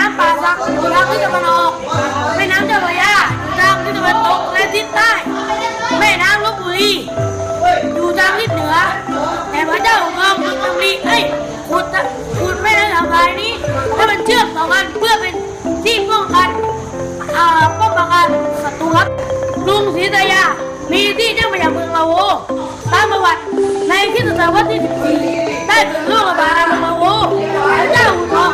น้ำป่าศักดิ์อยู่ทางทิศตะวันออก แม่น้ำเจ้าพระยาอยู่ทางทิศตะวันตกและทิศใต้ แม่น้ำลพบุรีอยู่ทางทิศเหนือ แต่พระเจ้าของเราขุดนี้เอ้ยขุดขุดแม่น้ำลำลายนี้ให้มันเชื่อมต่อกันเพื่อเป็นที่ป้องกันอ่าป้องกันศัตรูรับกรุงศรีอยยา มีที่เจ้าพราเมืองเราโอ้ตามประวัติในคริสตศตวรรษที่ 14 ได้ถึงโลกบาลมาโวพระเจ้าอุทอง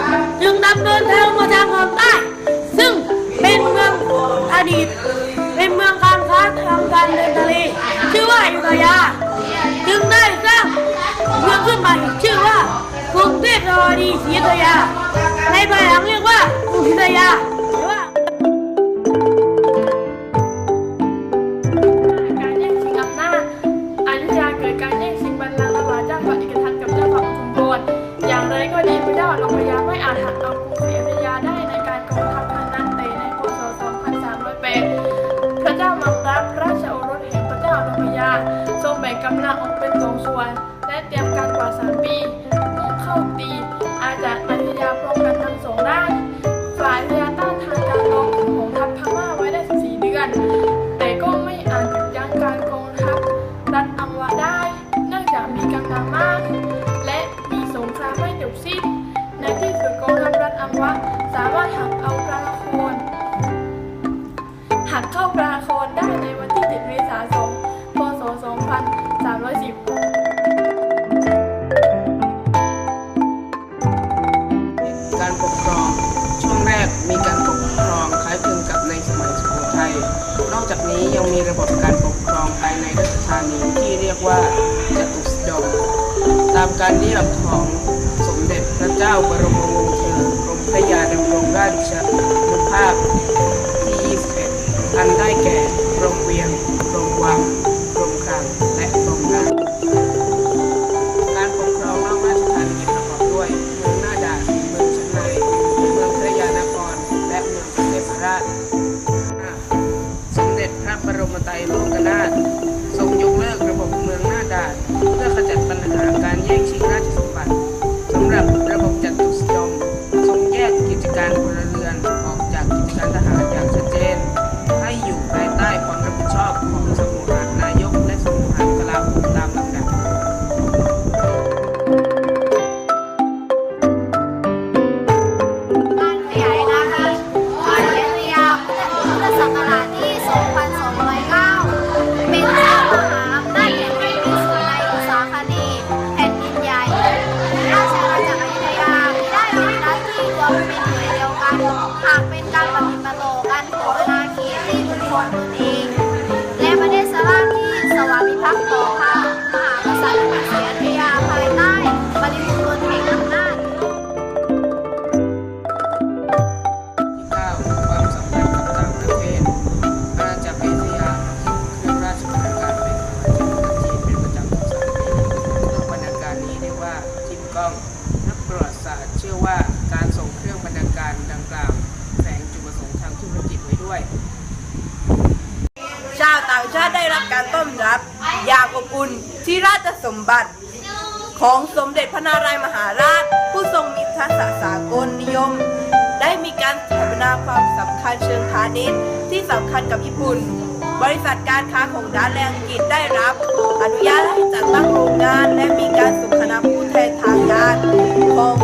ยุธยา ในภายหลังเรียกว่ากรุงศรีอยุธยาหรือว่าการแย่งชิงอำนาจอยุธยาเกิดการแย่งชิงบัลลังก์ระหว่างเจ้าฟ้าเอกทันกับเจ้าฟ้าอุทุมพรอย่างไรก็ดีพระเจ้าอลงพยาไม่อาจหักเอากรุงศรีอยุธยาได้ในการกองทัพครั้งนั้นแต่ในพศ2308พระเจ้ามังรับราชโอรสแห่งพระเจ้าอลงพยาทรงแบ่งกำลังออกเป็นสองส่วน และเตรียมการกว่าสามปี โกตีอาจารยุธยาพร้อมกันทั้งสองด้านฝ่ายพยาต้านทานการกองของทัพพม่าไว้ได้ 14 เดือน แต่ก็ไม่อาจหยุดยั้งการกองทัพรัฐอังวะได้ เนื่องจากมีกำลังมาก และมีสงครามไม่จบสิ้น ในที่สุดกองทัพรัฐอังวะสามารถหักเอา ว่าจตุสดมตามการเรียกของสมเด็จพระเจ้าบรมวงศ์เธอกรมพระยาดำรงราชนุภาพที่ 21 อันได้แก่กรมเวียงกรมวังกรมคลังและกรมงานการปกครองนอกราชธานีประกอบด้วยเมืองหน้าด่านเมืองชั้นในเมืองพระยานครและเมืองเทพราชสมเด็จพระบรมไตรโลกนาถ ที่เาวต่างชาติได้รับการต้อนรับ อย่างอบอุ่นที่ราชสมบัติ ของสมเด็จพระนารายมหาราช ผู้ทรงมีทักษะสากลนิยม ได้มีการสถาปนาความสำคัญเชิงพาณิชย์ที่สำคัญกับญี่ปุ่น บริษัทการค้าของด้านแรงกฤษได้รับ อนุญาตให้จัดตั้งโรงงานและมีการส่งคณะผู้แทนทางการของ